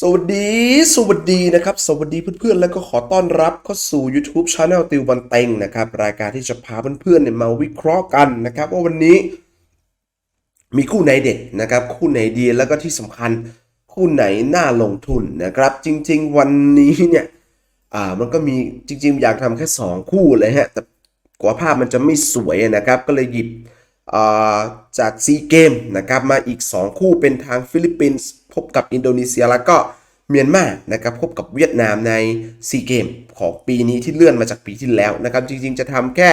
สวัสดี สวัสดีนะครับ สวัสดีเพื่อนๆ แล้วก็ขอต้อนรับเข้าสู่ YouTube Channel ติวบันเต็งนะครับ รายการที่จะพาเพื่อนๆเนี่ยมาวิเคราะห์กันนะครับ ว่าวันนี้ มีคู่ไหนเด็ดนะครับ คู่ไหนดีแล้วก็ที่สำคัญ คู่ไหนน่าลงทุนนะครับ จริง ๆ วันนี้เนี่ยอ่ามันก็มีจริง ๆ อยากทำแค่ 2 คู่เลยฮะแต่กว่าภาพมันจะไม่สวยนะครับ ก็เลยหยิบอ่าจากซีเกมนะครับมาอีก 2 คู่เป็นทางฟิลิปปินส์ พบกับอินโดนีเซียแล้วก็เมียนมานะครับพบกับเวียดนามในซีเกมของปีนี้ที่เลื่อนมาจากปีที่แล้วนะครับ จริงๆ จะทำแค่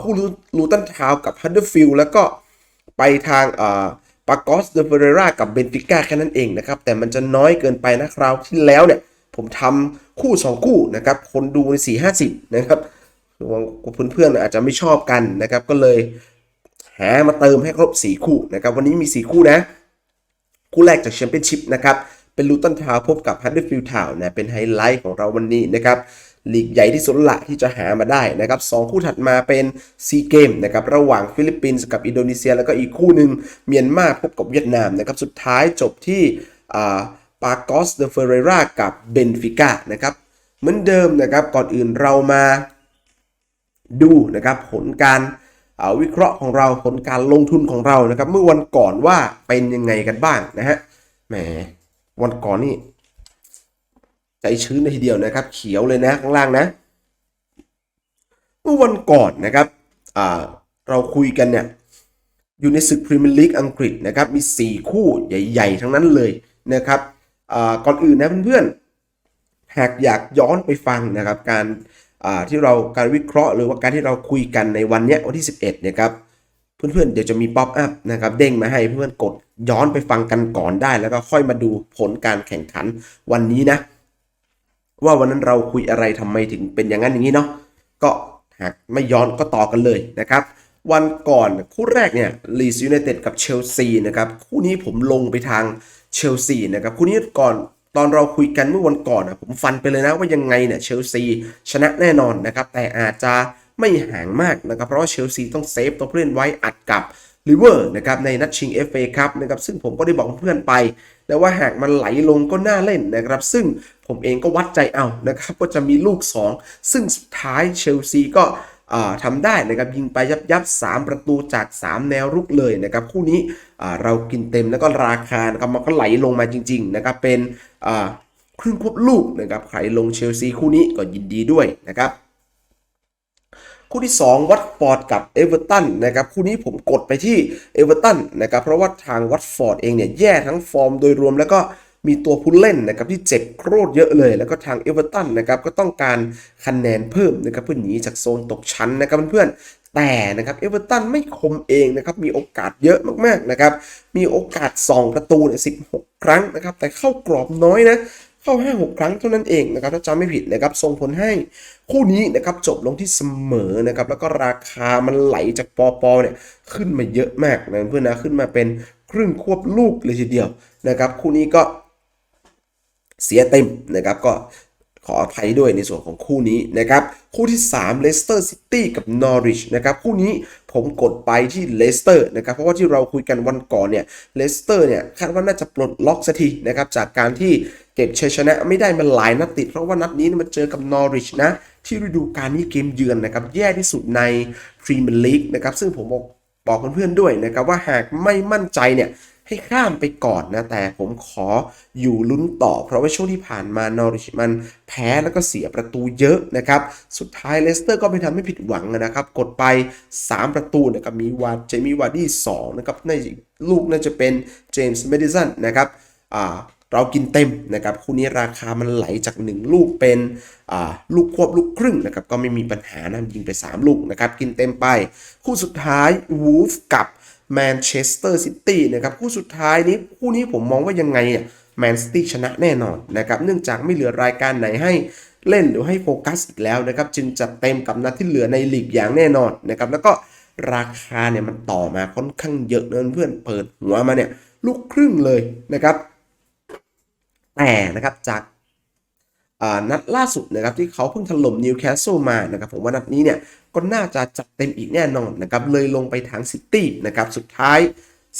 คู่ลูตันทาวกับฮันเดอร์ฟิลแล้วก็ไปทางปากอสเดเฟเรรากับเบนฟิก้าแค่นั้นเองนะครับ แต่มันจะน้อยเกินไปนะคราวที่แล้วเนี่ย ผมทำคู่ 2 คู่นะครับ คนดูใน 4 50 นะครับเพื่อนๆอาจจะไม่ชอบกันนะครับ ก็เลยหามาเติมให้ครบ 4 คู่นะครับ วันนี้มี 4 คู่นะ คู่แรกจากแชมเปี้ยนชิพนะครับ เป็นลูตันทาวพบกับฮันเดอร์ฟิลด์ทาวนะเป็นไฮไลท์ของเราวันนี้นะครับลีกใหญ่ที่สุดละที่จะหามาได้นะครับสองคู่ถัดมาเป็นซีเกมนะครับระหว่างฟิลิปปินส์กับอินโดนีเซีย แล้วก็อีกคู่หนึ่งเมียนมาพบกับเวียดนามนะครับสุดท้ายจบที่ปากอสเดเฟเรรากับเบนฟิก้านะครับเหมือนเดิมนะครับก่อนอื่นเรามาดูนะครับผลการ วิเคราะห์ของเราผลการลงทุนของเรานะครับ เมื่อวันก่อนว่าเป็นยังไงกันบ้างนะฮะแหมวันก่อนนี่ใจชื้นเลยทีเดียวนะครับ เขียวเลยนะข้างล่างนะ เมื่อวันก่อนนะครับเราคุยกันเนี่ยอยู่ในศึกพรีเมียร์ลีกอังกฤษนะครับมี 4 คู่ใหญ่ ๆ ทั้งนั้นเลยนะครับก่อนอื่นนะเพื่อนๆหากอยากย้อนไปฟังนะครับการ ที่เราการวิเคราะห์หรือว่าการที่เราคุยกันในวันเนี้ยวันที่ 11นะครับเพื่อนๆเดี๋ยวจะมีป๊อปอัพนะครับเด้งมาให้เพื่อนๆกดย้อนไปฟังกันก่อนได้ แล้วก็ค่อยมาดูผลการแข่งขันวันนี้นะ ว่าวันนั้นเราคุยอะไรทำไมถึงเป็นอย่างนั้นอย่างนี้เนาะก็หากไม่ย้อนก็ต่อกันเลยนะครับวันก่อนคู่แรกเนี่ยลีสยูไนเต็ดกับเชลซีนะครับคู่นี้ผมลงไปทางเชลซีนะครับคู่นี้ก่อน ตอนเราคุยกันเมื่อวันก่อนนะผมฟันไปเลยนะว่ายังไงเนี่ยเชลซีชนะแน่นอนนะครับ แต่อาจจะไม่ห่างมากนะครับ เพราะว่าเชลซีต้องเซฟตัวผู้เล่นไว้อัดกับลิเวอร์นะครับในนัดชิง FA ครับนะครับซึ่งผมก็ได้บอกเพื่อนไป แล้วว่าหากมันไหลลงก็น่าเล่นนะครับ ซึ่งผมเองก็วัดใจเอานะครับว่าจะมีลูก 2 ซึ่งสุดท้ายเชลซีก็ ทำได้นะครับยิงไปยับยับ3ประตูจาก 3 แนวรุกเลยนะครับคู่นี้เรากินเต็มแล้วก็ราคานะครับมันก็ไหลลงมาจริง ๆ นะครับเป็นครึ่งควบลูกนะครับใครลงเชลซีคู่นี้ก็ยินดีด้วยนะครับคู่ที่ 2 วัตฟอร์ดกับเอเวอร์ตันนะครับคู่นี้ผมกดไปที่เอเวอร์ตันนะครับเพราะว่าทางวัตฟอร์ดเองเนี่ยแย่ทั้งฟอร์มโดยรวมแล้วก็ มีตัวผู้เล่นนะครับที่เจ็บโคตรเยอะเลย แล้วก็ทางเอเวอร์ตันนะครับก็ต้องการคะแนนเพิ่มนะครับเพื่อหนีจากโซนตกชั้นนะครับเพื่อนแต่นะครับเอเวอร์ตันไม่คมเองนะครับมีโอกาสเยอะมากๆนะครับมีโอกาส 2 ประตูเนี่ย16ครั้งนะครับแต่เข้ากรอบน้อยนะเข้า 5-6 ครั้งเท่านั้นเองนะครับถ้าจำไม่ผิดนะครับส่งผลให้คู่นี้นะครับจบลงที่เสมอนะครับแล้วก็ราคามันไหลจากปอปอเนี่ยขึ้นมาเยอะมากนะเพื่อนนะขึ้นมาเป็นครึ่งควบลูกเลยทีเดียวนะครับคู่นี้ก็ เสียเต็มนะครับก็ขออภัยด้วยในส่วนของคู่นี้นะครับคู่ที่3เลสเตอร์ซิตี้กับนอริชนะครับคู่นี้ผมกดไปที่เลสเตอร์นะครับเพราะว่าที่เราคุยกันวันก่อนเนี่ยเลสเตอร์เนี่ยคาดว่าน่าจะปลดล็อกสักทีนะครับจากการที่เก็บชัยชนะไม่ได้มาหลายนัดติด เพราะว่านัดนี้มันเจอกับนอริชนะที่ฤดูกาลนี้เกมเยือนนะครับแย่ที่สุดในพรีเมียร์ลีกนะครับซึ่งผมบอกบอกเพื่อนๆด้วยนะครับว่าหากไม่มั่นใจเนี่ย ให้ข้ามไปก่อนนะ แต่ผมขออยู่ลุ้นต่อ เพราะว่าช่วงที่ผ่านมานอริชมันแพ้แล้วก็เสียประตูเยอะนะครับ สุดท้ายเลสเตอร์ก็ไม่ทำให้ผิดหวังนะครับ กดไป 3 ประตูนะครับมีวาเจมี่วาร์ดี้2นะครับในลูกน่าจะเป็นเจมส์เมดิสันนะครับอ่าเรากินเต็มนะครับคู่นี้ราคามันไหลจาก 1 ลูกเป็นอ่าลูกควบลูกครึ่งนะครับก็ไม่มีปัญหานะยิงไป 3 ลูกนะครับกินเต็มไป คู่สุดท้ายวูฟกับ แมนเชสเตอร์ซิตี้นะครับคู่สุดท้ายนี้คู่นี้ผมมองว่ายังไงอะแมนซิตี้ชนะแน่นอนนะครับเนื่องจากไม่เหลือรายการไหนให้เล่นหรือให้โฟกัสอีกแล้วนะครับจึงจะเต็มกับนัดที่เหลือในลีกอย่างแน่นอนนะครับแล้วก็ราคาเนี่ยมันต่อมาค่อนข้างเยอะนะเพื่อนเปิดหัวมาเนี่ยลูกครึ่งเลยนะครับแต่นะครับจาก นัดล่าสุดนะครับที่เขาเพิ่งถล่มนิวคาสเซิลมานะครับผมว่านัดนี้เนี่ยก็น่าจะจัดเต็มอีกแน่นอนนะครับเลยลงไปทางซิตี้นะครับสุดท้าย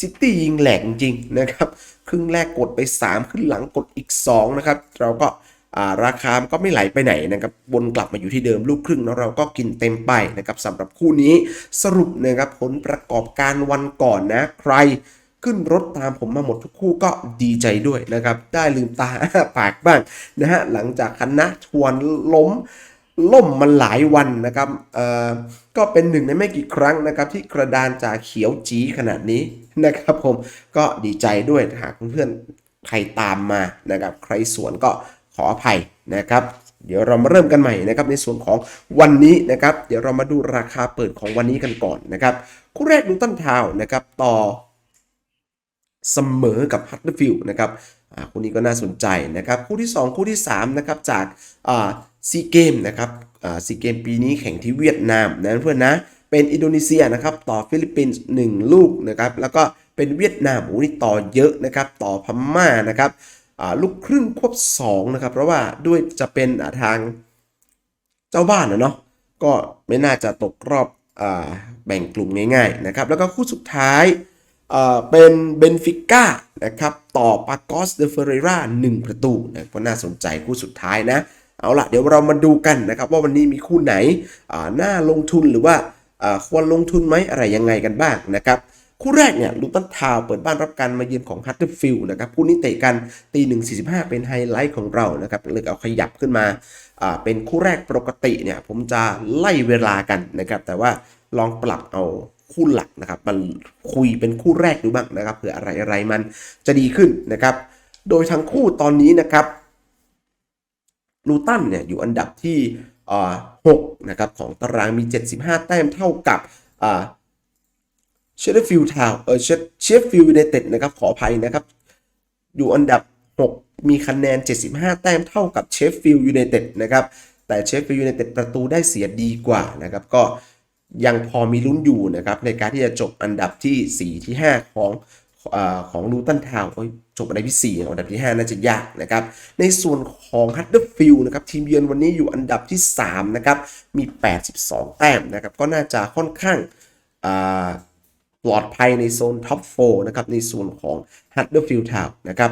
ซิตี้ยิงแหลกจริงนะครับครึ่งแรกกดไป 3 ขึ้นหลังกดอีก 2 นะครับ เราก็าราคามก็ไม่ไหลไปไหนนะครับวนกลับมาอยู่ที่เดิมลูกครึ่งแล้วเราก็กินเต็มไปนะครับสำหรับคู่นี้สรุปนะครับผลประกอบการวันก่อนนะใคร ขึ้นรถตามผมมาหมดทุกคู่ก็ดีใจด้วยนะครับ ได้ลืมตาปากบ้างนะฮะหลังจากคณะทวนล้มล่มมันหลายวันนะครับเอ่อก็เป็นหนึ่งในไม่กี่ครั้งนะครับ ที่กระดานจากเขียวจีขนาดนี้นะครับผมก็ดีใจด้วยหากเพื่อนใครตามมานะครับ ใครสวนก็ขออภัยนะครับ เดี๋ยวเรามาเริ่มกันใหม่นะครับในส่วนของวันนี้นะครับ เดี๋ยวเรามาดูราคาเปิดของวันนี้กันก่อนนะครับ คู่แรกดูตันทาวนะครับต่อ เสมอกับฮัตเตอร์ฟิลด์นะครับอ่าคู่นี้ก็น่าสนใจนะครับ คู่ที่ 2 คู่ที่3นะครับจากอ่าซีเกมนะครับอ่าซีเกมปีนี้แข่งที่เวียดนามนะเพื่อนนะ เป็นอินโดนีเซียนะครับต่อฟิลิปปินส์1ลูกนะครับ แล้วก็เป็นเวียดนามโอ้นี่ต่อเยอะนะครับ ต่อพม่านะครับอ่าลูกครึ่งควบ2นะครับ เพราะว่าด้วยจะเป็นทางเจ้าบ้านนะเนาะก็ไม่น่าจะตกรอบอาแบ่งกลุ่มง่ายๆนะครับ แล้วก็คู่สุดท้าย เป็นเบนฟิก้านะครับต่อปากอสเดเฟเรรา1ประตูนะก็น่าสนใจคู่สุดท้ายนะ เอาล่ะเดี๋ยวเรามาดูกันนะครับว่าวันนี้มีคู่ไหนน่าลงทุนหรือว่าควรลงทุนไหมอะไรยังไงกันบ้างนะครับคู่แรกเนี่ยลูตันทาวเปิดบ้านรับการมาเยือนของฮัตเตอร์ฟิลด์นะครับคู่นี้เตะกันตีหนึ่งสี่สิบห้าเป็นไฮไลท์ของเรานะครับเลยเอาขยับขึ้นมาเป็นคู่แรกปกติเนี่ยผมจะไล่เวลากันนะครับแต่ว่าลองปรับเอา คู่หลักนะครับมันคุยเป็นคู่แรกดูบ้างนะครับเผื่ออะไรอะไรมันจะดีขึ้นนะครับ โดยทั้งคู่ตอนนี้นะครับลูตันเนี่ยอยู่อันดับที่อ่า6นะครับของตารางมี 75 แต้มเท่ากับเชฟฟิลด์ทาวเออเชฟฟิลด์ยูไนเต็ดนะครับขออภัยนะครับอยู่อันดับ 6 มีคะแนน 75 แต้มเท่ากับเชฟฟิลด์ยูไนเต็ดนะครับแต่เชฟฟิลด์ยูไนเต็ดประตูได้เสียดีกว่านะครับก็ ยังพอมีลุ้นอยู่นะครับในการที่จะจบอันดับที่ 4 ที่ 5 ของอของลูตันทาวน์จบอันดับที่ 4 อันดับที่ 5 น่าจะยากนะครับ ในส่วนของฮัตเตอร์ฟิลนะครับทีมเยือนวันนี้อยู่อันดับที่ 3 นะครับ มี 82 แต้มนะครับ ก็น่าจะค่อนข้างปลอดภัยในโซนท็อป4นะครับ ในส่วนของฮัตเตอร์ฟิลทาวนะครับ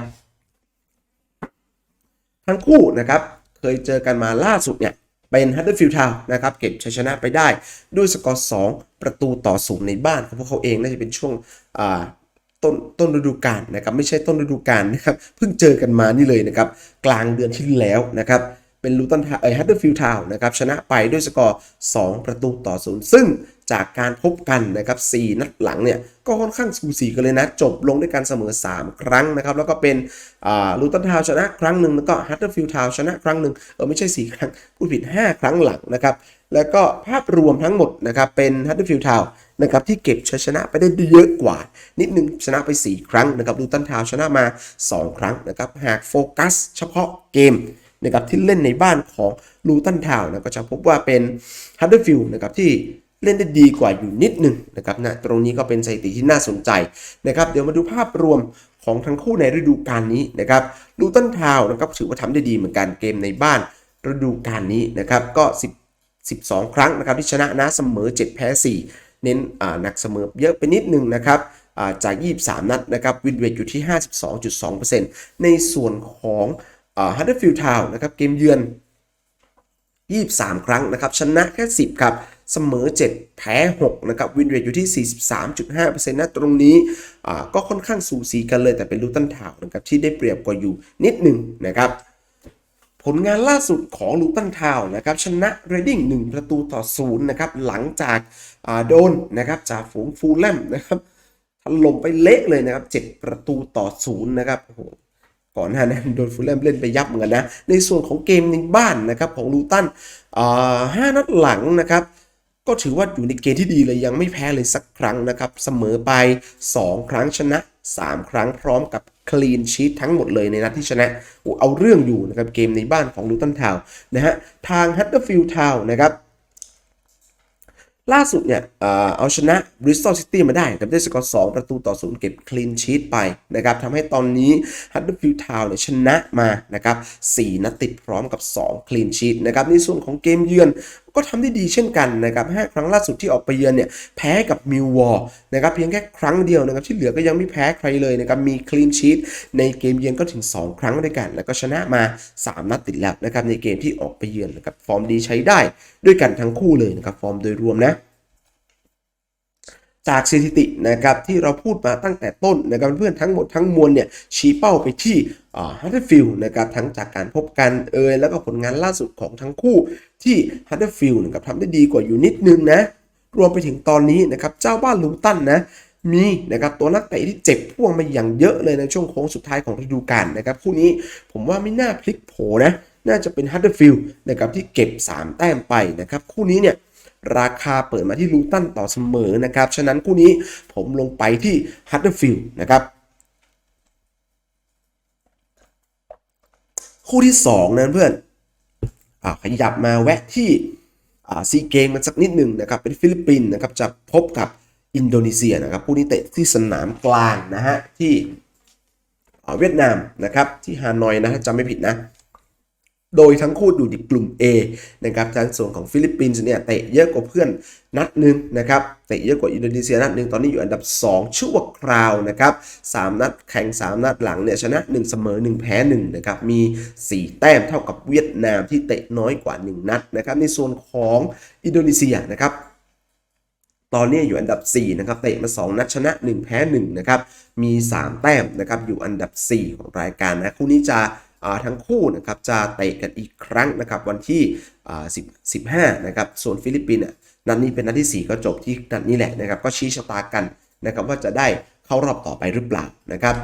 ทั้งคู่นะครับ เคยเจอกันมาล่าสุดเนี่ย เป็นฮัตเตอร์ฟิลด์ทาวน์นะครับเก็บชัยชนะไปได้ด้วยสกอร์ 2 ประตูต่อศูนย์ในบ้านของพวกเขาเองน่าจะเป็นช่วงต้นต้นฤดูกาลนะครับไม่ใช่ต้นฤดูกาลนะครับเพิ่งเจอกันมานี่เลยนะครับกลางเดือนที่แล้วนะครับเป็นลูตันทาเออฮัตเตอร์ฟิลด์ทาวน์นะครับชนะไปด้วยสกอร์ 2 ประตูต่อศูนย์ซึ่ง จากการพบกันนะครับ4นัดหลังเนี่ยก็ค่อนข้างสูสีกันเลยนะ จบลงด้วยการเสมอ 3 ครั้งนะครับ แล้วก็เป็นลูตันทาวชนะครั้งหนึ่งแล้วก็ฮัตเตอร์ฟิลด์ทาวชนะครั้งหนึ่งเออไม่ใช่ 4 ครั้งพูดผิด 5 ครั้งหลังนะครับ แล้วก็ภาพรวมทั้งหมดนะครับเป็นฮัตเตอร์ฟิลด์ทาวนะครับที่เก็บชัยชนะไปได้เยอะกว่า นิดนึงชนะไป 4 ครั้งนะครับลูตันทาวชนะมา 2 ครั้งนะครับหากโฟกัสเฉพาะเกมนะครับที่เล่นในบ้านของลูตันทาวน์นะก็จะพบว่าเป็นฮัตเตอร์ฟิลด์นะครับที่ เล่นได้ดีกว่าอยู่นิดหนึ่งนะครับนะตรงนี้ก็เป็นสถิติที่น่าสนใจนะครับ เดี๋ยวมาดูภาพรวมของทั้งคู่ในฤดูกาลนี้นะครับลูตันทาวน์นะครับถือว่าทำได้ดีเหมือนกันเกมในบ้านฤดูกาลนี้นะครับก็ 10 12 ครั้งนะครับที่ชนะนะเสมอ 7 แพ้ 4 เน้นอ่าหนักเสมอเยอะไปนิดนึงนะครับอ่าจาก 23 นัดนะครับวินเวทอยู่ที่ 52.2%ในส่วนของฮัตเตอร์ฟิลด์ทาวน์นะครับเกมเยือน 23 ครั้งนะครับชนะแค่ 10 ครับ เสมอ 7 แพ้ 6 นะครับ วินเรทอยู่ที่ 43.5%นะตรงนี้ก็ค่อนข้างสูสีกันเลยแต่เป็นลูตันทาวนะครับที่ได้เปรียบกว่าอยู่นิดหนึ่งนะครับผลงานล่าสุดของลูตันทาวนะครับชนะเรดดิ้ง1 ประตูต่อศูนย์นะครับหลังจากโดนนะครับจากฝูงฟูลแลมนะครับถล่มไปเละเลยนะครับ 7 ประตูต่อศูนย์นะครับโอ้โหก่อนหน้านั้นโดนฟูลแลมเล่นไปยับเหมือนกันนะ ในส่วนของเกมในบ้านนะครับของลูตันห้านัดหลังนะครับ ก็ถือว่าอยู่ในเกณฑ์ที่ดีเลยยังไม่แพ้เลยสักครั้งนะครับ เสมอไป 2 ครั้งชนะ 3 ครั้งพร้อมกับคลีนชีตทั้งหมดเลยในนัดที่ชนะโอ้เอาเรื่องอยู่นะครับเกมในบ้านของลูตันทาวนะฮะทางฮัตเตอร์ฟิลด์ทาวนะครับล่าสุดเนี่ยเอาชนะบริสตอลซิตี้มาได้กับด้วยสกอร์ 2 ประตูต่อศูนย์เก็บคลีนชีตไปนะครับทำให้ตอนนี้ฮัตเตอร์ฟิลด์ทาวเนี่ยชนะมานะครับ 4 นัดติดพร้อมกับ 2 คลีนชีตนะครับในส่วนของเกมเยือน ก็ทำได้ดีเช่นกันนะครับห้าครั้งล่าสุดที่ออกไปเยือนเนี่ยแพ้กับมิววอร์นะครับเพียงแค่ครั้งเดียวนะครับที่เหลือก็ยังไม่แพ้ใครเลยนะครับมีคลีนชีตในเกมเยือนก็ถึง 2 ครั้งด้วยกัน แล้วก็ชนะมา 3 นัดติดแล้วนะครับในเกมที่ออกไปเยือนนะครับฟอร์มดีใช้ได้ด้วยกันทั้งคู่เลยนะครับฟอร์มโดยรวมนะจากสถิตินะครับที่เราพูดมาตั้งแต่ต้นนะครับเพื่อนทั้งหมดทั้งมวลเนี่ยชี้เป้าไปที่ฮัตเตอร์ฟิลด์นะครับทั้งจากการพบกันเอยแล้วก็ผลงานล่าสุดของทั้งคู่ ที่ฮัตเตอร์ฟิลด์นะครับทำได้ดีกว่าอยู่นิดนึงนะ รวมไปถึงตอนนี้นะครับเจ้าบ้านลูตันนะมีนะครับตัวนักเตะที่เจ็บพ่วงมาอย่างเยอะเลยในช่วงโค้งสุดท้ายของฤดูกาลนะครับคู่นี้ผมว่าไม่น่าพลิกโผนะน่าจะเป็นฮัตเตอร์ฟิลด์นะครับที่เก็บ 3 แต้มไปนะครับคู่นี้เนี่ยราคาเปิดมาที่ลูตันต่อเสมอนะครับ ฉะนั้นคู่นี้ผมลงไปที่ฮัตเตอร์ฟิลด์นะครับคู่ที่2นะเพื่อน ขยับมาแวะที่ซีเกมกันสักนิดหนึ่งนะครับ เป็นฟิลิปปินส์นะครับจะพบกับอินโดนีเซียนะครับผู้นี้เตะที่สนามกลางนะฮะที่เวียดนามนะครับที่ฮานอยนะจำไม่ผิดนะ โดยทั้งคู่อยู่ในกลุ่ม A นะครับทางส่วนของฟิลิปปินส์เนี่ยเตะเยอะกว่าเพื่อนนัดหนึ่งนะครับเตะเยอะกว่าอินโดนีเซียนัดหนึ่งตอนนี้อยู่อันดับ 2 ชั่วคราวนะครับ3นัดแข่ง 3 นัดหลังเนี่ยชนะ 1 เสมอ 1 แพ้1นะครับมี 4 แต้มเท่ากับเวียดนามที่เตะน้อยกว่า 1 นัดนะครับในส่วนของอินโดนีเซียนะครับตอนนี้อยู่อันดับ 4 นะครับ เตะมา 2 นัดชนะ 1 แพ้ 1 นะครับ มี 3 แต้มนะครับ อยู่อันดับ 4 ของรายการนะ คู่นี้จะ ทั้งคู่นะครับจะเตะกันอีกครั้งนะครับวันที่10 15นะครับส่วนฟิลิปปินส์อะนัดนี้เป็นนัดที่ 4 ก็จบที่นัดนี้แหละนะครับก็ชี้ชะตากันนะครับว่าจะได้เข้ารอบต่อไปหรือเปล่านะครับ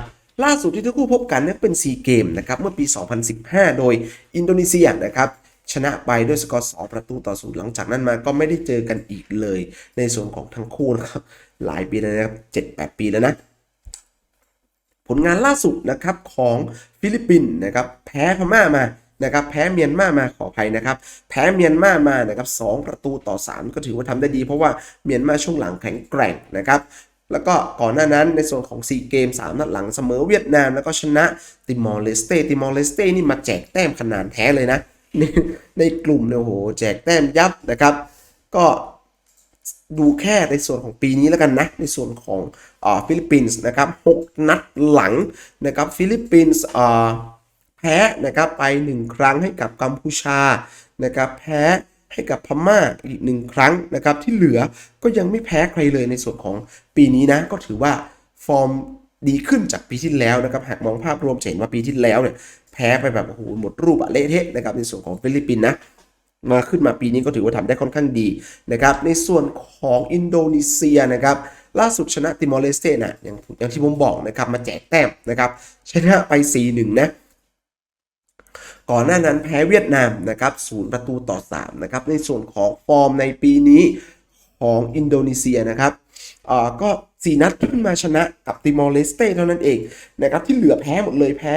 ล่าสุดที่ทั้งคู่พบกันเนี่ยเป็น 4 เกมนะครับเมื่อปี 2015 โดยอินโดนีเซียนะครับชนะไปด้วยสกอร์2ประตูต่อศูนย์หลังจากนั้นมาก็ไม่ได้เจอกันอีกเลย ในส่วนของทั้งคู่นะครับหลายปีแล้วนะครับ7-8ปีแล้วนะ ผลงานล่าสุดนะครับของฟิลิปปินส์นะครับแพ้พม่ามานะครับแพ้เมียนมามาขออภัยนะครับแพ้เมียนมามานะครับสองประตูต่อ 3 ก็ถือว่าทำได้ดี เพราะว่าเมียนมาช่วงหลังแข็งแกร่งนะครับแล้วก็ก่อนหน้านั้นในส่วนของ 4 เกม 3 นัดหลังเสมอเวียดนาม แล้วก็ชนะติมอร์เลสเตติมอร์เลสเตนี่มาแจกแต้มขนาดแท้เลยนะ ในกลุ่มเนี่ยโหแจกแต้มยับนะครับ ก็ ดูแค่ในส่วนของปีนี้แล้วกันนะ ในส่วนของอฟิลิปปินส์นะครับ6นัดหลังนะครับฟิลิปปินส์แพ้นะครับไป 1 ครั้งให้กับกัมพูชานะครับแพ้ให้กับพม่าอีกหนึ่งครั้งนะครับที่เหลือก็ยังไม่แพ้ใครเลยในส่วนของปีนี้นะ ก็ถือว่าฟอร์มดีขึ้นจากปีที่แล้วนะครับหากมองภาพรวมจะเห็นว่าปีที่แล้วเนี่ยแพ้ไปแบบโอ้โหหมดรูปอะเละเทะนะครับในส่วนของฟิลิปปินส์นะ มาขึ้นมาปีนี้ก็ถือว่าทำได้ค่อนข้างดีนะครับ ในส่วนของอินโดนีเซียนะครับล่าสุดชนะติมอร์เลสเตนะอย่างอย่างที่ผมบอกนะครับมาแจกแต้มนะครับชนะไป 4-1 นะก่อนหน้านั้นแพ้เวียดนามนะครับศูนย์ประตูต่อ3นะครับในส่วนของฟอร์มในปีนี้ของอินโดนีเซียนะครับอ่าก็4นัดขึ้นมาชนะกับติมอร์เลสเตเท่านั้นเองนะครับที่เหลือแพ้หมดเลยแพ้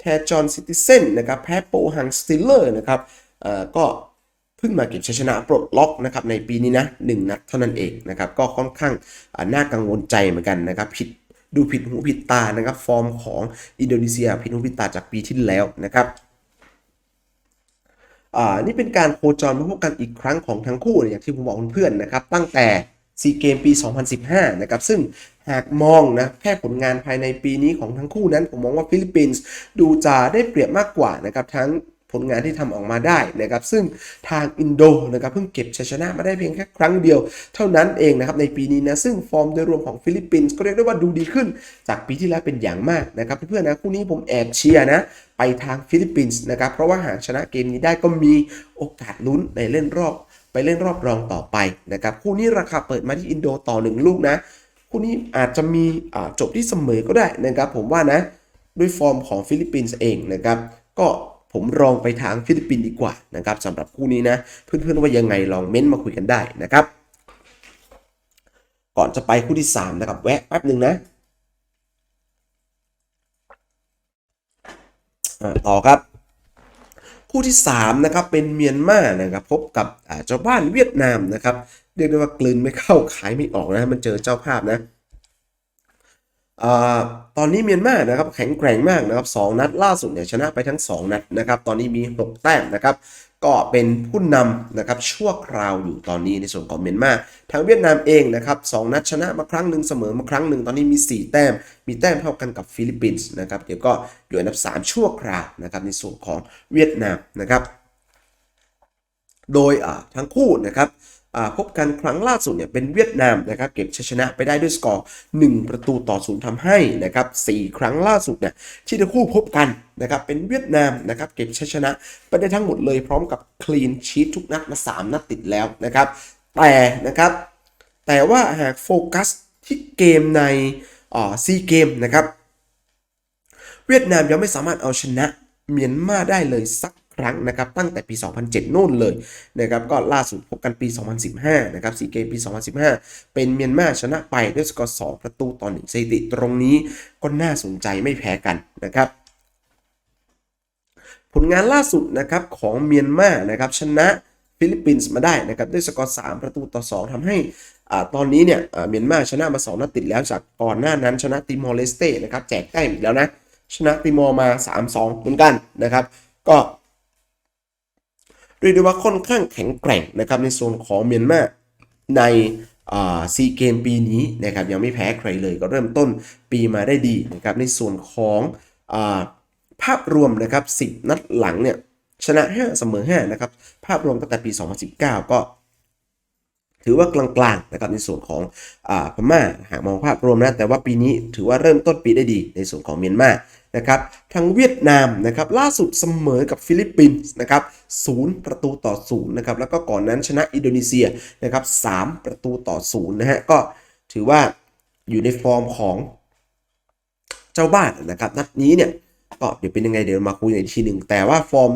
แทจอนซิติเซนนะครับแพ้โปฮังสติลเลอร์นะครับอ่าก็ เพิ่งมาเก็บชัยชนะปลดล็อกนะครับในปีนี้นะหนึ่งนัดเท่านั้นเองนะครับก็ค่อนข้างน่ากังวลใจเหมือนกันนะครับผิดดูผิดหูผิดตานะครับฟอร์มของอินโดนีเซียผิดหูผิดตาจากปีที่แล้วนะครับอ่านี่เป็นการโคจรมาพบกันอีกครั้งของทั้งคู่อย่างที่ผมบอกเพื่อนๆนะครับตั้งแต่ซีเกมปี 2015 นะครับ ซึ่งหากมองนะแค่ผลงานภายในปีนี้ของทั้งคู่นั้น ผมมองว่าฟิลิปปินส์ดูจะได้เปรียบมากกว่านะครับ ทั้ง ผลงานที่ทำออกมาได้นะครับซึ่งทางอินโดนะครับเพิ่งเก็บชัยชนะมาได้เพียงแค่ครั้งเดียว เท่านั้นเองนะครับในปีนี้นะซึ่งฟอร์มโดยรวมของฟิลิปปินส์ก็เรียกได้ว่าดูดีขึ้น จากปีที่แล้วเป็นอย่างมากนะครับเพื่อนๆนะคู่นี้ผมแอบเชียร์นะไปทางฟิลิปปินส์นะครับเพราะว่าหากชนะเกมนี้ได้ก็มีโอกาสลุ้นในเล่นรอบ ไปเล่นรอบรองต่อไปนะครับคู่นี้ราคาเปิดมาที่อินโดต่อหนึ่งลูกนะคู่นี้อาจจะมีอ่าจบที่เสมอก็ได้นะครับผมว่านะด้วยฟอร์มของฟิลิปปินส์เองนะครับก็ ผมลองไปทางฟิลิปปินส์ดีกว่านะครับสำหรับคู่นี้นะ เพื่อนๆว่ายังไงลองเม้นต์มาคุยกันได้นะครับ ก่อนจะไปคู่ที่ 3 นะครับ แวะแป๊บหนึ่งนะต่อครับคู่ที่3นะครับเป็นเมียนมานะครับพบกับอ่าเจ้าบ้านเวียดนามนะครับเรียกได้ว่ากลืนไม่เข้าขายไม่ออกนะมันเจอเจ้าภาพนะ ตอนนี้เมียนมานะครับแข็งแกร่งมากนะครับสองนัดล่าสุดเนี่ยชนะไปทั้ง 2 นัดนะครับตอนนี้มี 6 แต้มนะครับก็เป็นผู้นำนะครับชั่วคราวอยู่ตอนนี้ในส่วนของเมียนมาทางเวียดนามเองนะครับสองนัดชนะมาครั้งหนึ่งเสมอมาครั้งหนึ่งตอนนี้มี 4 แต้ม มีแต้มเท่ากันกับฟิลิปปินส์นะครับเดี๋ยวก็อยู่อันดับ 3 ชั่วคราวนะครับในส่วนของเวียดนามนะครับโดยทั้งคู่นะครับ พบกันครั้งล่าสุดเนี่ยเป็นเวียดนามนะครับเก็บชัยชนะไปได้ด้วยสกอร์ 1 ประตูต่อศูนย์ทำให้นะครับ4ครั้งล่าสุดเนี่ยที่ทั้งคู่พบกันนะครับเป็นเวียดนามนะครับเก็บชัยชนะไปได้ทั้งหมดเลยพร้อมกับคลีนชีตทุกนัดมา 3 นัดติดแล้วนะครับแต่นะครับแต่ว่าหากโฟกัสที่เกมในอ่าซีเกมนะครับเวียดนามยังไม่สามารถเอาชนะเมียนมาได้เลยสัก ครั้งนะครับตั้งแต่ปี 2007 โน่นเลยนะครับก็ล่าสุดพบกันปี 2015 นะครับซีเกมปี 2015 เป็นเมียนมาชนะไปด้วยสกอร์ 2 ประตูต่อ1สถิติตรงนี้ก็น่าสนใจไม่แพ้กันนะครับผลงานล่าสุดนะครับของเมียนมานะครับชนะฟิลิปปินส์มาได้นะครับด้วยสกอร์ 3 ประตูต่อ 2ทำให้อ่าตอนนี้เนี่ยเมียนมาชนะมา 2 นัดติดแล้วจากก่อนหน้านั้นชนะติมอร์เลสเต้นะครับแจกแต้มอีกแล้วนะ ชนะติมอร์มา 3-2 เหมือนกันนะครับ ก็ เรียกได้ว่าค่อนข้างแข็งแกร่งนะครับในโซนของเมียนมาในซีเกมปีนี้นะครับยังไม่แพ้ใครเลยก็เริ่มต้นปีมาได้ดีนะครับในส่วนของอภาพรวมนะครับ10 นัดหลังเนี่ยชนะ 5 เสมอ 5 นะครับ ภาพรวมตั้งแต่ปี 2019 ก็ ถือว่ากลางๆนะครับในส่วนของอพม่าหากมองภาพรวมนะแต่ว่าปีนี้ถือว่าเริ่มต้นปีได้ดีในส่วนของเมียนมานะครับทางเวียดนามนะครับล่าสุดเสมอกับฟิลิปปินส์นะครับศูนย์ประตูต่อศูนย์นะครับแล้วก็ก่อนนั้นชนะอินโดนีเซียนะครับสามประตูต่อศูนย์นะฮะก็ถือว่าอยู่ในฟอร์มของเจ้าบ้านนะครับนัดนี้เนี่ยก็เดี๋ยวเป็นยังไงเดี๋ยวมาคุยในทีหนึ่งแต่ว่าฟอร์ม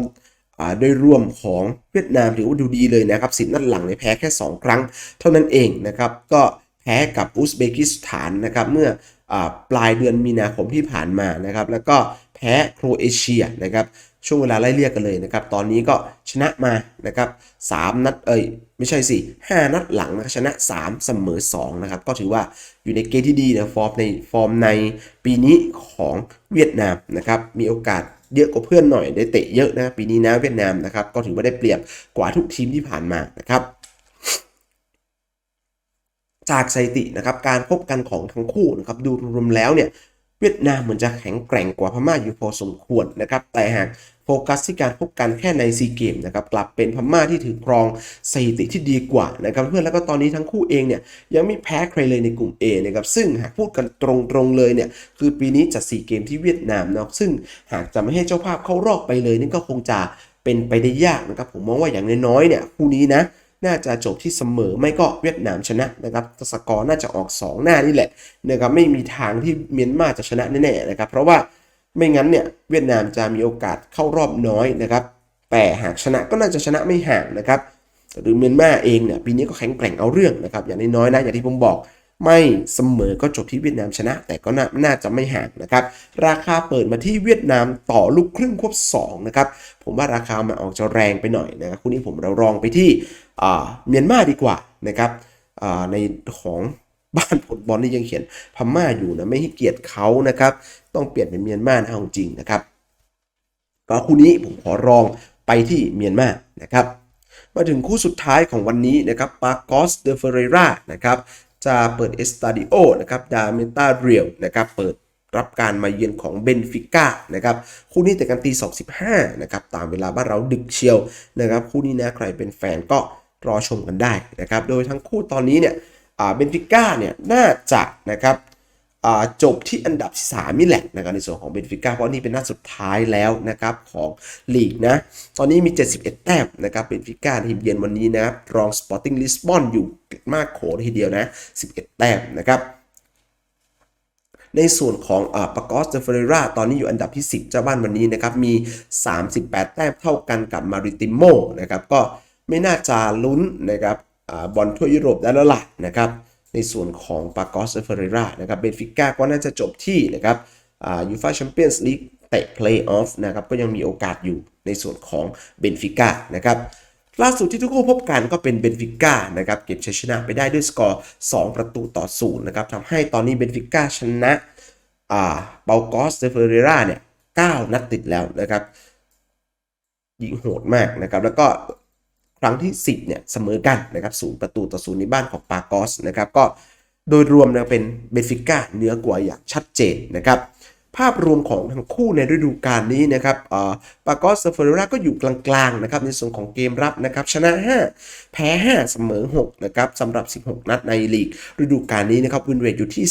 โดยรวมของเวียดนามถือว่าดูดีเลยนะครับสิบนัดหลังเนี่ยแพ้แค่ 2 ครั้ง เท่านั้นเองนะครับก็แพ้กับอุซเบกิสถานนะครับเมื่ออปลายเดือนมีนาคมที่ผ่านมานะครับแล้วก็แพ้โครเอเชียนะครับ ช่วงเวลาไล่เรียกกันเลยนะครับ ตอนนี้ก็ชนะมานะครับสามนัดเอ้ยไม่ใช่สิห้านัดหลังนะชนะ 3 เสมอ2นะครับ ก็ถือว่าอยู่ในเกณฑ์ที่ดีนะฟอร์มในฟอร์มในปีนี้ของเวียดนามนะครับ มีโอกาสเยอะกว่าเพื่อนหน่อยได้เตะเยอะนะปีนี้นะเวียดนามนะครับ ก็ถือว่าได้เปรียบกว่าทุกทีมที่ผ่านมานะครับจากสถิตินะครับการพบกันของทั้งคู่นะครับดูรวมๆแล้วเนี่ย เวียดนามเหมือนจะแข็งแกร่งกว่าพม่าอยู่พอสมควรนะครับแต่หากโฟกัสที่การพบกันแค่ในซีเกมนะครับกลับเป็นพม่าที่ถือครองสถิติที่ดีกว่านะครับเพื่อนแล้วก็ตอนนี้ทั้งคู่เองเนี่ยยังไม่แพ้ใครเลยในกลุ่ม A นะครับซึ่งหากพูดกันตรงๆเลยเนี่ยคือปีนี้จัด4เกมที่เวียดนามเนาะซึ่งหากจะไม่ให้เจ้าภาพเข้ารอบไปเลยนี่ก็คงจะเป็นไปได้ยากนะครับผมมองว่าอย่างน้อยๆเนี่ยคู่นี้นะ น่าจะจบที่เสมอไม่ก็เวียดนามชนะนะครับสกอร์น่าจะออก 2 หน้านี่แหละนะครับไม่มีทางที่เมียนมาจะชนะแน่ๆนะครับเพราะว่าไม่งั้นเนี่ยเวียดนามจะมีโอกาสเข้ารอบน้อยนะครับแต่หากชนะก็น่าจะชนะไม่ห่างนะครับหรือเมียนมาเองเนี่ยปีนี้ก็แข็งแกร่งเอาเรื่องนะครับอย่างน้อยๆนะอย่างที่ผมบอกไม่เสมอก็จบที่เวียดนามชนะ แต่ก็น่าน่าจะไม่ห่างนะครับ ราคาเปิดมาที่เวียดนามต่อลูกครึ่งควบ2นะครับผมว่าราคามันออกจะแรงไปหน่อยนะครับคู่นี้ผมเราลองไปที่ เมียนมาดีกว่านะครับในของบ้านผลบอลนี่ยังเขียนพม่าอยู่นะไม่ให้เกียรติเขานะครับ ต้องเปลี่ยนเป็นเมียนมาเอาจริงนะครับก็คู่นี้ผมขอรองไปที่เมียนมานะครับ มาถึงคู่สุดท้ายของวันนี้นะครับปาโกสเดเฟเรรานะครับจะเปิดเอสตาดิโอนะครับดาเมตาเรียลนะครับเปิดรับการมาเยือนของเบนฟิก้านะครับคู่นี้แต่กันตี 2.15นะครับตามเวลาบ้านเราดึกเชียวนะครับคู่นี้นะใครเป็นแฟนก็ รอชมกันได้นะครับ โดยทั้งคู่ตอนนี้เนี่ยเบนฟิก้าเนี่ยน่าจะนะครับจบที่อันดับที่3นี่แหละนะครับในส่วนของเบนฟิก้าเพราะนี่เป็นนัดสุดท้ายแล้วนะครับของลีกนะตอนนี้มี 71 แต้มนะครับเบนฟิก้าทีมเยือนวันนี้นะครับรองสปอร์ติ้งลิสบอนอยู่มากโขทีเดียวนะ 11 แต้มนะครับในส่วนของอ่าปากอสเดเฟเรราตอนนี้อยู่อันดับที่ 10 เจ้าบ้านวันนี้นะครับมี 38 แต้มเท่ากันกับมาริติโมนะครับก็ ไม่น่าจะลุ้นนะครับอบอลทั่วยุโรปได้แล้วล่ะนะครับในส่วนของปากอสเฟเรรานะครับเบนฟิก้าก็น่าจะจบที่นะครับยูฟาแชมเปี้ยนส์ลีกเตะเพลย์ออฟนะครับก็ยังมีโอกาสอยู่ในส่วนของเบนฟิก้านะครับล่าสุดที่ทุกคู่พบกันก็เป็นเบนฟิก้านะครับเก็บชัยชนะไปได้ด้วยสกอร์ 2 ประตูต่อศูนย์นะครับทำให้ตอนนี้เบนฟิก้าชนะอ่าเปากอสเฟเรราเนี่ย9นัดติดแล้วนะครับยิงโหดมากนะครับแล้วก็ ครั้งที่ 10เนี่ยเสมอกันนะครับศูนย์ประตูต่อศูนย์ในบ้านของปากอสนะครับก็โดยรวมนะเป็นเบฟิก้าเนื้อกว่าอย่างชัดเจนนะครับ ภาพรวมของทั้งคู่ในฤดูกาลนี้นะครับปากอสเฟอร์ราก็อยู่กลางๆนะครับในส่วนของเกมรับนะครับชนะ 5 แพ้ 5 เสมอ6นะครับสำหรับ 16 นัดในลีก ฤดูกาลนี้นะครับวินเรทอยู่ที่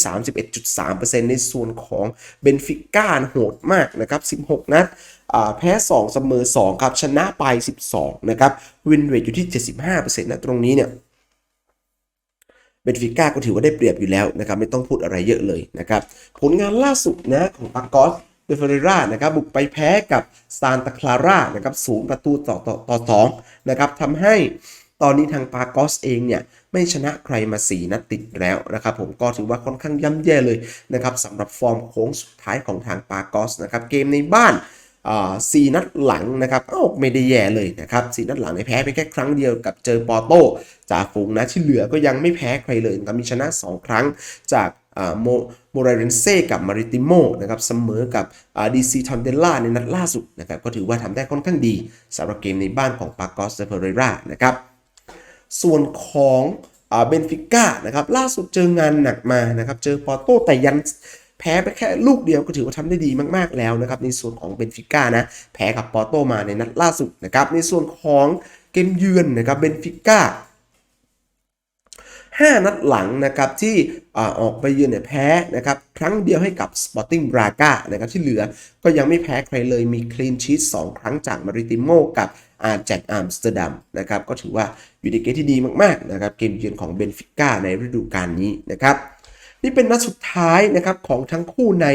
31.3%ในส่วนของเบนฟิก้าโหดมากนะครับ 16 นัดอ่าแพ้ 2 เสมอ2ครับชนะไป 12 นะครับวินเรทอยู่ที่ 75%นะตรงนี้เนี่ย เบนฟิก้าก็ถือว่าได้เปรียบอยู่แล้วนะครับไม่ต้องพูดอะไรเยอะเลยนะครับผลงานล่าสุดนะของปากอสเดฟเฟเรรานะครับบุกไปแพ้กับซานตาคลาร่านะครับศูนย์ประตูต่อต่อต่อสองนะครับทำให้ตอนนี้ทางปากอสเองเนี่ยไม่ชนะใครมา 4 นัดติดแล้วนะครับผมก็ถือว่าค่อนข้างย่ำแย่เลยนะครับสำหรับฟอร์มโค้งสุดท้ายของทางปากอสนะครับเกมในบ้าน สี่นัดหลังนะครับเอ้าไม่ได้แย่เลยนะครับสี่นัดหลังในแพ้ไปแค่ครั้งเดียวกับเจอปอโต้จ่าฝูงนะที่เหลือก็ยังไม่แพ้ใครเลยนะครับมีชนะ 2 ครั้งจากโมโมเรเรนเซ่กับมาริติโมนะครับเสมอกับดีซีทอนเดล่าในนัดล่าสุดนะครับก็ถือว่าทำได้ค่อนข้างดีสำหรับเกมในบ้านของปากอสเดเฟเรรานะครับส่วนของเบนฟิก้านะครับล่าสุดเจองานหนักมานะครับเจอปอโต้แต่ยัน แพ้ไปแค่ลูกเดียวก็ถือว่าทำได้ดีมากๆแล้วนะครับในส่วนของเบนฟิก้านะแพ้กับปอโตมาในนัดล่าสุดนะครับในส่วนของเกมเยือนนะครับเบนฟิก้า5 นัดหลังนะครับที่อออกไปเยือนเนี่ยแพ้นะครับครั้งเดียวให้กับ Sporting Braga นะครับที่เหลือก็ยังไม่แพ้ใครเลยมีคลีนชีต2ครั้งจากมาริติโมกับอาแจกอัมสเตอร์ดัมนะครับก็ถือว่าอยู่ในเกมที่ดีมากๆนะครับเกมเยือนของเบนฟิก้าในฤดูกาลนี้นะครับ นี่เป็นนัดสุดท้ายนะครับของทั้งคู่ใน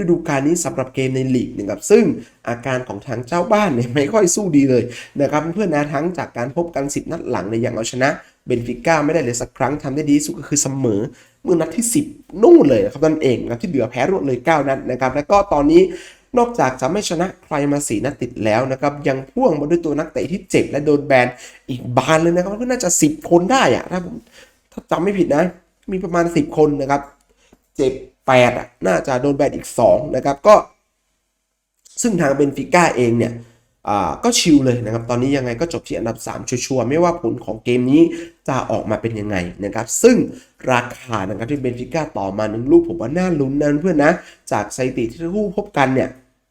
ฤดูกาลนี้สำหรับเกมในลีกนะครับซึ่งอาการของทางเจ้าบ้านเนี่ยไม่ค่อยสู้ดีเลยนะครับเพื่อนๆนะทั้งจากการพบกัน 10 นัดหลังในยอย่างเอาชนะเบนฟิก้าไม่ได้เลยสักครั้งทำได้ดีสุดก็คือเสมอเมื่อนัดที่ 10 นู่นเลยนะครับนั่นเองนะที่เหลือแพ้รวดเลย 9 นัดนะครับแล้วก็ตอนนี้นอกจากจะไม่ชนะใครมา4นัดติดแล้วนะครับ ยังพ่วงมาด้วยตัวนักเตะที่เจ็บและโดนแบนอีกบานเลยนะครับก็น่าจะ 10 คนได้อะถ้าผมถ้าจำไม่ผิดนะ มีประมาณ 10 คนนะครับเจ็บแปดอะน่าจะโดนแบนอีก2นะครับก็ ซึ่งทางเบนฟิก้าเองเนี่ยอ่าก็ชิลเลยนะครับ ตอนนี้ยังไงก็จบที่อันดับ 3 ชัวร์ๆไม่ว่าผลของเกมนี้จะออกมาเป็นยังไงนะครับ ซึ่งราคานะครับที่เบนฟิก้าต่อมาหนึ่งลูกผมว่าน่าลุ้นนะเพื่อนนะ จากสถิติที่ทั้งคู่พบกันเนี่ย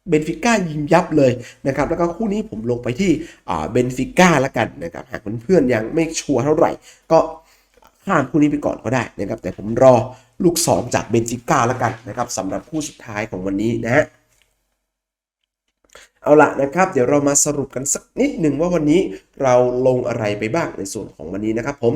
เบนฟิก้ายิงยับเลยนะครับ แล้วก็คู่นี้ผมลงไปที่อ่าเบนฟิก้าแล้วกันนะครับ หากเพื่อนๆยังไม่ชัวร์เท่าไหร่ ก็ ข้ามคู่นี้ไปก่อนก็ได้นะครับแต่ผมรอลูก 2 จากเบนฟิก้าแล้วกันนะครับสำหรับคู่สุดท้ายของวันนี้นะฮะเอาละนะครับ เดี๋ยวเรามาสรุปกันสักนิดหนึ่งว่าวันนี้เราลงอะไรไปบ้างในส่วนของวันนี้นะครับผม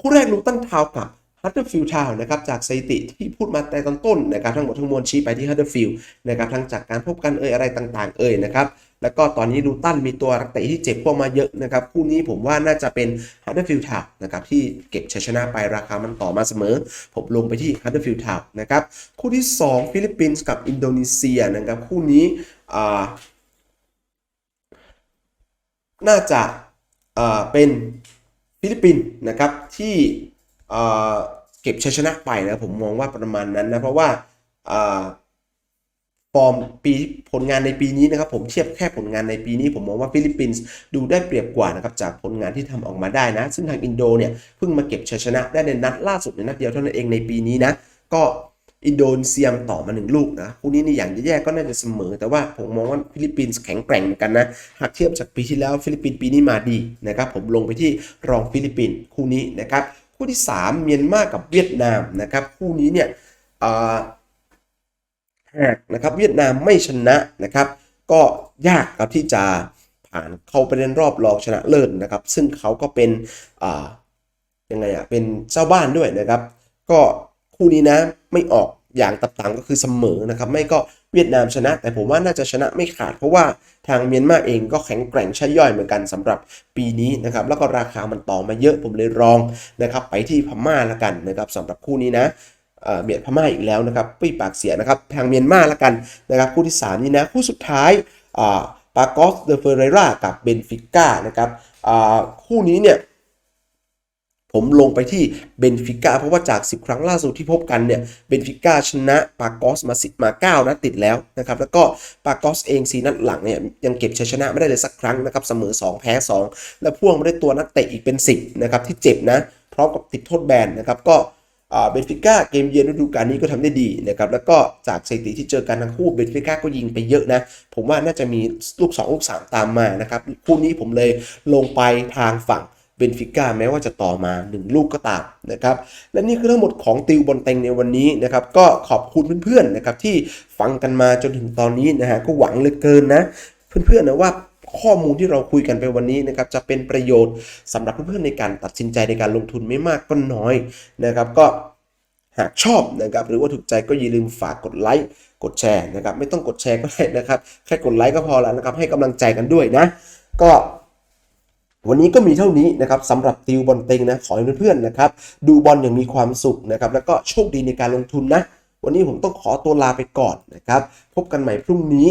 คู่แรกลูตันทาวกับฮัตเตอร์ฟิลด์ทาวน์นะครับจากสถิติที่พูดมาแต่ตอนต้นนะครับทั้งหมดทั้งมวลชี้ไปที่ฮัตเตอร์ฟิลด์นะครับทั้งจากการพบกันเอ่ยอะไรต่างๆเอ่ยนะครับ แล้วก็ตอนนี้ลูตันมีตัวนักเตะที่เจ็บพวกมาเยอะนะครับ คู่นี้ผมว่าน่าจะเป็นฮัตเตอร์ฟิลด์ทาวน์นะครับที่เก็บชัยชนะไปราคามันต่อมาเสมอ ผมลงไปที่ฮัตเตอร์ฟิลด์ทาวน์นะครับคู่ที่ 2 ฟิลิปปินส์กับอินโดนีเซียนะครับคู่นี้น่าจะเป็นฟิลิปปินส์นะครับที่เก็บชัยชนะไปนะผมมองว่าประมาณนั้นนะเพราะว่า ฟอร์มปีผลงานในปีนี้นะครับผมเทียบแค่ผลงานในปีนี้ ผมมองว่าฟิลิปปินส์ดูได้เปรียบกว่านะครับจากผลงานที่ทำออกมาได้นะ ซึ่งทางอินโดเนี่ยเพิ่งมาเก็บชัยชนะได้ในนัดล่าสุดในนัดเดียวเท่านั้นเองในปีนี้นะก็อินโดนีเซียมต่อมาหนึ่งลูกนะคู่นี้นี่อย่างแย่ๆก็น่าจะเสมอ แต่ว่าผมมองว่าฟิลิปปินส์แข็งแกร่งเหมือนกันนะ หากเทียบจากปีที่แล้วฟิลิปปินส์ปีนี้มาดีนะครับผมลงไปที่รองฟิลิปปินส์คู่นี้นะครับคู่ที่ 3 เมียนมากับเวียดนามนะครับคู่นี้เนี่ยอ่า หากนะครับเวียดนามไม่ชนะนะครับ ก็ยากครับที่จะผ่านเข้าไปเล่นรอบรองชนะเลิศนะครับ ซึ่งเขาก็เป็นอ่ายังไงอะเป็นเจ้าบ้านด้วยนะครับ ก็คู่นี้นะไม่ออกอย่างตับตังก็คือเสมอนะครับ ไม่ก็เวียดนามชนะ แต่ผมว่าน่าจะชนะไม่ขาด เพราะว่าทางเมียนมาเองก็แข็งแกร่งใช่ย่อยเหมือนกันสำหรับปีนี้นะครับ แล้วก็ราคามันต่อมาเยอะผมเลยรองนะครับ ไปที่พม่าละกันนะครับสำหรับคู่นี้นะ เอ่อเบียดพม่าอีกแล้วนะครับปีปากเสียนะครับทางเมียนมาละกันนะครับคู่ที่ 3 นี้นะคู่สุดท้ายอ่าปากอสเดเฟเรรากับเบนฟิก้านะครับอ่าคู่นี้เนี่ยผมลงไปที่เบนฟิก้าเพราะว่าจาก 10 ครั้งล่าสุดที่พบกันเนี่ยเบนฟิก้าชนะปากอสมา10มา9นัดติดแล้วนะครับแล้วก็ปากอสเอง4นัดหลังเนี่ยยังเก็บชัยชนะไม่ได้เลยสักครั้งนะครับเสมอ 2 แพ้ 2 และพ่วงไมาด้ตัวนักเตะอีกเป็น 10นะครับที่เจ็บนะพร้อมกับติดโทษแบนนะครับก็ เบนฟิก้าเกมเยือนฤดูกาลนี้ก็ทำได้ดีนะครับแล้วก็จากสถิติที่เจอกันทั้งคู่เบนฟิก้าก็ยิงไปเยอะนะ ผมว่าน่าจะมีลูก 2 ลูก 3 ตามมานะครับคู่นี้ผมเลยลงไปทางฝั่งเบนฟิก้าแม้ว่าจะต่อมา 1 ลูกก็ตามนะครับและนี่คือทั้งหมดของติวบอลเต็งในวันนี้นะครับก็ขอบคุณเพื่อนๆนะครับที่ฟังกันมาจนถึงตอนนี้นะฮะก็หวังเหลือเกินนะ เพื่อนๆนะว่า ข้อมูลที่เราคุยกันไปวันนี้นะครับจะเป็นประโยชน์สำหรับเพื่อนๆในการตัดสินใจในการลงทุนไม่มากก็น้อยนะครับก็หากชอบนะครับหรือว่าถูกใจก็อย่าลืมฝากกดไลค์กดแชร์นะครับไม่ต้องกดแชร์ก็ได้นะครับแค่กดไลค์ก็พอแล้วนะครับให้กำลังใจกันด้วยนะ ก็วันนี้ก็มีเท่านี้นะครับสำหรับติวบอลเต็งนะขอให้เพื่อนๆนะครับดูบอลอย่างมีความสุขนะครับแล้วก็โชคดีในการลงทุนนะ วันนี้ผมต้องขอตัวลาไปก่อนนะครับพบกันใหม่พรุ่งนี้